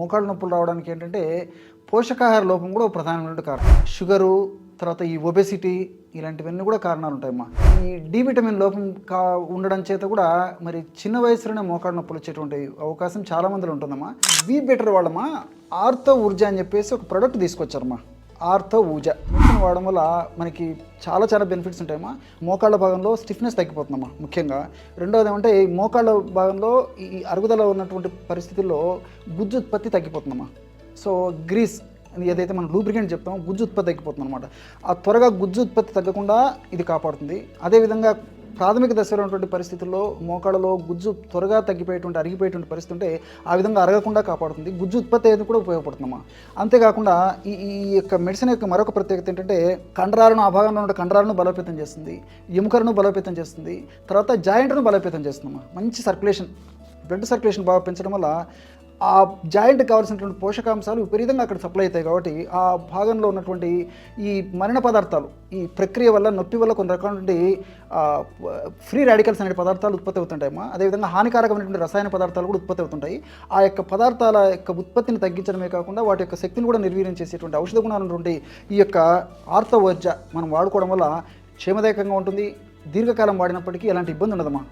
మోకాళ్ళ నొప్పులు రావడానికి ఏంటంటే పోషకాహార లోపం కూడా ఒక ప్రధానమైన కారణం. షుగరు తర్వాత ఈ ఒబెసిటీ ఇలాంటివన్నీ కూడా కారణాలు ఉంటాయమ్మా. ఈ డి విటమిన్ లోపం కా ఉండడం చేత కూడా మరి చిన్న వయసులోనే మోకాళ్ళ నొప్పులు వచ్చేటువంటి అవకాశం చాలా మందిలో ఉంటుందమ్మా. బీ బెటర్ వాళ్ళమ్మా ఆర్తో ఊర్జా అని చెప్పేసి ఒక ప్రోడక్ట్ తీసుకొచ్చారమ్మా. ఆర్థో ఊజ. మెడిసిన్ వాడడం వల్ల మనకి చాలా చాలా బెనిఫిట్స్ ఉంటాయమ్మా. మోకాళ్ళ భాగంలో స్టిఫ్నెస్ తగ్గిపోతుందమ్మా ముఖ్యంగా. రెండవది ఏమంటే ఈ మోకాళ్ళ భాగంలో ఈ అరుగుదల ఉన్నటువంటి పరిస్థితుల్లో గుజ్జు ఉత్పత్తి తగ్గిపోతుందమ్మా. సో గ్రీస్ ఏదైతే మనం లూబ్రికెంట్ చెప్తామో గుజ్జు ఉత్పత్తి తగ్గిపోతుంది అనమాట ఆ త్వరగా గుజ్జు ఉత్పత్తి తగ్గకుండా ఇది కాపాడుతుంది. అదేవిధంగా ప్రాథమిక దశలో ఉన్నటువంటి పరిస్థితుల్లో మోకాళ్ళలో గుజ్జు త్వరగా తగ్గిపోయేటువంటి అరిగిపోయేటువంటి పరిస్థితి ఉంటే ఆ విధంగా అరగకుండా కాపాడుతుంది. గుజ్జు ఉత్పత్తి అనేది కూడా ఉపయోగపడుతుందమ్మా. అంతేకాకుండా ఈ ఈ యొక్క మెడిసిన్ యొక్క మరొక ప్రత్యేకత ఏంటంటే కండరాలను ఆ భాగంలో ఉన్న కండరాలను బలోపేతం చేస్తుంది. ఎముకలను బలోపేతం చేస్తుంది. తర్వాత జాయింట్ను బలోపేతం చేస్తుందమ్మా. మంచి సర్క్యులేషన్ బ్లడ్ సర్క్యులేషన్ బాగా పెంచడం వల్ల ఆ జాయింట్ కావాల్సినటువంటి పోషకాంశాలు విపరీతంగా అక్కడ సప్లై అవుతాయి కాబట్టి ఆ భాగంలో ఉన్నటువంటి ఈ మరణ పదార్థాలు ఈ ప్రక్రియ వల్ల నొప్పి వల్ల కొన్ని రకాలైనటువంటి ఫ్రీ రాడికల్స్ అనే పదార్థాలు ఉత్పత్తి అవుతుంటాయమ్మా అదేవిధంగా హానికారకమైనటువంటి రసాయన పదార్థాలు కూడా ఉత్పత్తి అవుతుంటాయి. ఆ యొక్క పదార్థాల యొక్క ఉత్పత్తిని తగ్గించడమే కాకుండా వాటి యొక్క శక్తిని కూడా నిర్వీర్యం చేసేటువంటి ఔషధ గుణాలు ఉన్నటువంటి ఈ యొక్క ఆర్థవర్జ మనం వాడుకోవడం వల్ల క్షేమదాయకంగా ఉంటుంది. దీర్ఘకాలం వాడినప్పటికీ ఎలాంటి ఇబ్బంది ఉండదమ్మా.